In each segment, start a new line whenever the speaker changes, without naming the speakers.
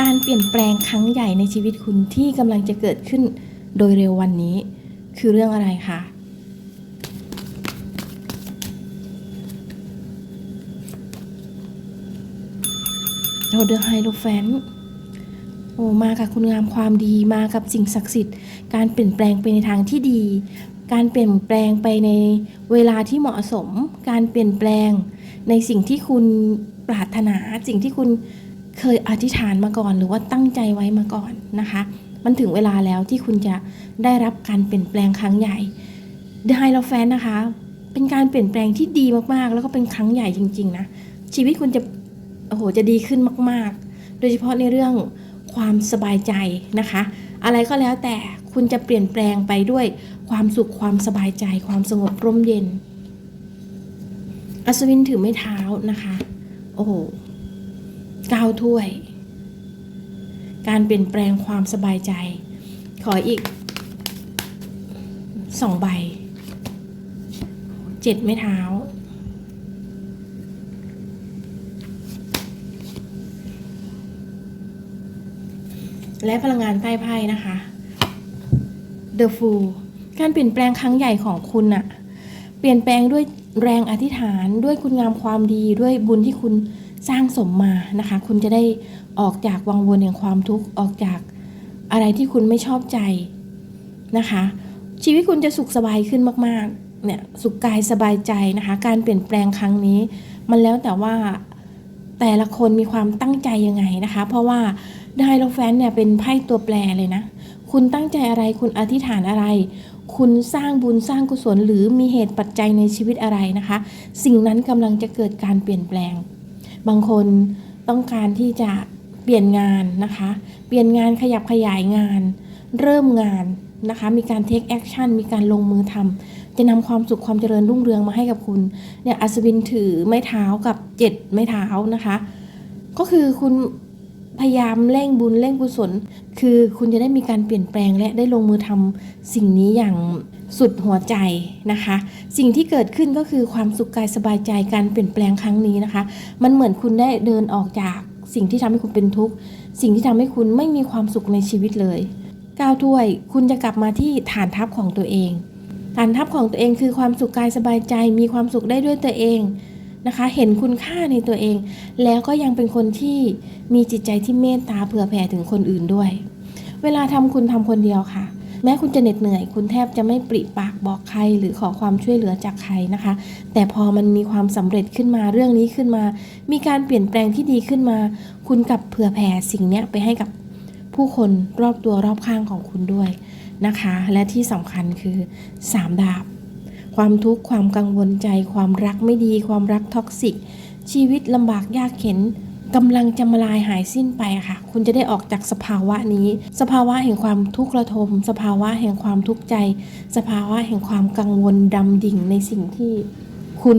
การเปลี่ยนแปลงครั้งใหญ่ในชีวิตคุณที่กำลังจะเกิดขึ้นโดยเร็ววันนี้ คือเรื่องอะไรคะเราเดอไฮโลแฟนโอ้มากับคุณงามความดีมากับสิ่งศักดิ์สิทธิ์ การเปลี่ยนแปลงไปในทางที่ดี การเปลี่ยนแปลงไปในเวลาที่เหมาะสม การเปลี่ยนแปลงในสิ่งที่คุณปรารถนา สิ่งที่คุณ เคยอธิษฐานมาก่อน หรือว่าตั้งใจไว้มาก่อนนะคะ มันถึงเวลาแล้วที่คุณจะได้รับการเปลี่ยนแปลงครั้งใหญ่ The High แฟนนะคะ เป็นการเปลี่ยนแปลงที่ดีมากๆ แล้วก็เป็นครั้งใหญ่จริงๆนะชีวิตคุณจะโอ้โหจะดีขึ้นมาก ๆ โดยเฉพาะในเรื่องความสบายใจนะคะ อะไรก็แล้วแต่คุณจะเปลี่ยนแปลงไปด้วยความสุขความสบายใจ ความสงบร่มเย็น อัศวินถือไม้เท้านะคะ โอ้โห ก้าวถ้วย การเปลี่ยนแปลงความสบายใจ ขออีกสองใบเจ็ดไม้เท้า และพลังงานใต้ไพ่นะคะ The Fool การเปลี่ยนแปลงครั้งใหญ่ของคุณอะเปลี่ยนแปลงด้วยแรงอธิษฐานด้วยคุณงามความดีด้วยบุญที่คุณ สร้างสมมานะคะ คุณจะได้ออกจากวังวนแห่งความทุกข์ออกจากอะไรที่คุณไม่ชอบใจนะคะ ชีวิตคุณจะสุขสบายขึ้นมากๆเนี่ยสุขกายสบายใจนะคะ การเปลี่ยนแปลงครั้งนี้ มันแล้วแต่ว่าแต่ละคนมีความตั้งใจยังไงนะคะ เพราะว่าได้โลแฟนเนี่ยเป็นไพ่ตัวแปรเลยนะ คุณตั้งใจอะไรคุณอธิษฐานอะไร คุณสร้างบุญสร้างกุศลหรือมีเหตุปัจจัยในชีวิตอะไรนะคะ สิ่งนั้นกำลังจะเกิดการเปลี่ยนแปลง บางคนต้องการที่จะเปลี่ยนงานนะคะ เปลี่ยนงานขยับขยายงาน เริ่มงานนะคะ มีการ take action มีการลงมือทำจะนำความสุขความเจริญรุ่งเรืองมาให้กับคุณ เนี่ยอัศวินถือไม้เท้ากับเจ็ดไม้เท้านะคะ ก็คือคุณพยายามเร่งบุญเร่งกุศล คือคุณจะได้มีการเปลี่ยนแปลงและได้ลงมือทำสิ่งนี้อย่าง สุดหัวใจนะคะ สิ่งที่เกิดขึ้นก็คือความสุขกายสบายใจการเปลี่ยนแปลงครั้งนี้นะคะ มันเหมือนคุณได้เดินออกจากสิ่งที่ทำให้คุณเป็นทุกข์สิ่งที่ทำให้คุณไม่มีความสุขในชีวิตเลยก้าวถ้วย คุณจะกลับมาที่ฐานทัพของตัวเอง ฐานทัพของตัวเองคือความสุขกายสบายใจ มีความสุขได้ด้วยตัวเองนะคะ เห็นคุณค่าในตัวเอง แล้วก็ยังเป็นคนที่มีจิตใจที่เมตตาเผื่อแผ่ถึงคนอื่นด้วย เวลาทำคุณทำคนเดียวค่ะ แม้คุณจะเหน็ดเหนื่อย คุณแทบจะไม่ปริปากบอกใคร หรือขอความช่วยเหลือจากใครนะคะ แต่พอมันมีความสำเร็จขึ้นมาเรื่องนี้ขึ้นมา มีการเปลี่ยนแปลงที่ดีขึ้นมา คุณกลับเผื่อแผ่สิ่งนี้ไปให้กับผู้คนรอบตัวรอบข้างของคุณด้วยนะคะ และที่สำคัญคือสามดาบ ความทุกข์ความกังวลใจ ความรักไม่ดี ความรักท็อกซิกชีวิตลำบากยากเข็น กำลังจะมาลายหายสิ้นไปค่ะ คุณจะได้ออกจากสภาวะนี้ สภาวะแห่งความทุกข์ระทม สภาวะแห่งความทุกข์ใจ สภาวะแห่งความกังวลดำดิ่งในสิ่งที่คุณ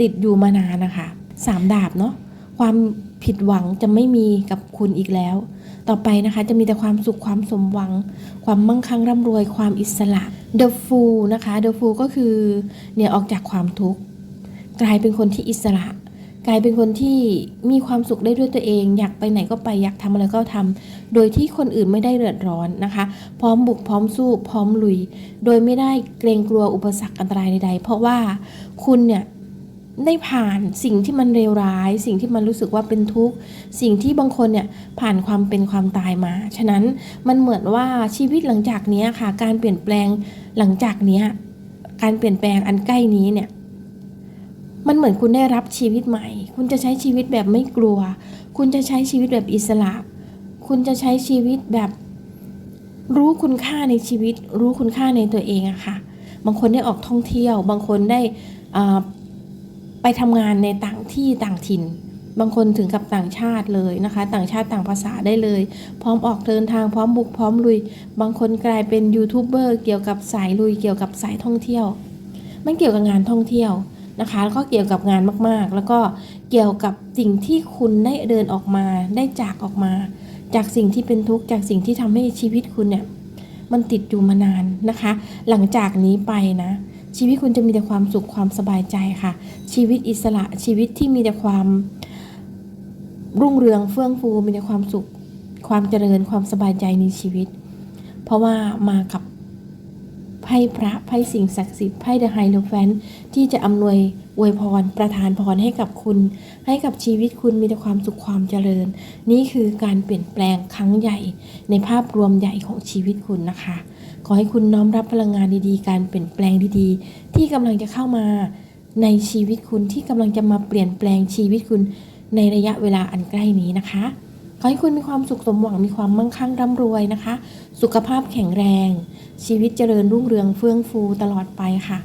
ติดอยู่มานานนะคะสามดาบเนาะความผิดหวังจะไม่มีกับคุณอีกแล้ว ต่อไปนะคะจะมีแต่ความสุขความสมหวัง ความมั่งคั่งร่ำรวยความอิสระ The Fool นะคะ The Fool ก็คือเนี่ยออกจากความทุกข์กลายเป็นคนที่อิสระ กลายเป็นคนที่มีความสุขได้ด้วยตัวเอง อยากไปไหนก็ไปอยากทำอะไรก็ทำโดยที่คนอื่นไม่ได้เดือดร้อนนะคะ พร้อมบุกพร้อมสู้พร้อมลุย โดยไม่ได้เกรงกลัวอุปสรรคอันตรายใด ๆ เพราะว่าคุณเนี่ยได้ผ่านสิ่งที่มันเลวร้าย สิ่งที่มันรู้สึกว่าเป็นทุกข์ สิ่งที่บางคนเนี่ยผ่านความเป็นความตายมา ฉะนั้นมันเหมือนว่าชีวิตหลังจากนี้ค่ะ การเปลี่ยนแปลงหลังจากนี้การเปลี่ยนแปลงอันใกล้นี้เนี่ย มันเหมือนคุณได้รับชีวิตใหม่ คุณจะใช้ชีวิตแบบไม่กลัว คุณจะใช้ชีวิตแบบอิสระ คุณจะใช้ชีวิตแบบรู้คุณค่าในชีวิต รู้คุณค่าในตัวเองอะค่ะ บางคนได้ออกท่องเที่ยว บางคนได้ไปทำงานในต่างที่ต่างถิ่น บางคนถึงกับต่างชาติเลยนะคะ ต่างชาติต่างภาษาได้เลย พร้อมออกเดินทางพร้อมบุกพร้อมลุย บางคนกลายเป็นยูทูบเบอร์เกี่ยวกับสายลุยเกี่ยวกับสายท่องเที่ยว มันเกี่ยวกับงานท่องเที่ยว นะคะแล้วก็เกี่ยวกับงานมากๆ แล้วก็เกี่ยวกับสิ่งที่คุณได้เดินออกมา ได้จากออกมา จากสิ่งที่เป็นทุกข์จากสิ่งที่ทำให้ชีวิตคุณเนี่ยมันติดอยู่มานานนะคะ หลังจากนี้ไปนะ ชีวิตคุณจะมีแต่ความสุขความสบายใจค่ะ ชีวิตอิสระชีวิตที่มีแต่ความรุ่งเรืองเฟื่องฟูมีแต่ความสุข ความเจริญความสบายใจในชีวิต เพราะว่ามากับ ไพ่พระไพ่สิ่งศักดิ์สิทธิ์ไพ่เดอะไฮโลแฟนที่จะอำนวยอวยพร ประทานพรให้กับคุณ ให้กับชีวิตคุณมีแต่ความสุขความเจริญ นี่คือการเปลี่ยนแปลงครั้งใหญ่ ในภาพรวมใหญ่ของชีวิตคุณนะคะ ขอให้คุณน้อมรับพลังงานดีๆ การเปลี่ยนแปลงดีๆ ที่กำลังจะเข้ามาในชีวิตคุณที่กำลังจะมาเปลี่ยนแปลงชีวิตคุณในระยะเวลาอันใกล้นี้นะคะ ขอให้คุณมีความสุขสมหวังมีความมั่งคั่งร่ำรวยนะคะ สุขภาพแข็งแรง ชีวิตเจริญรุ่งเรืองเฟื่องฟูตลอดไปค่ะ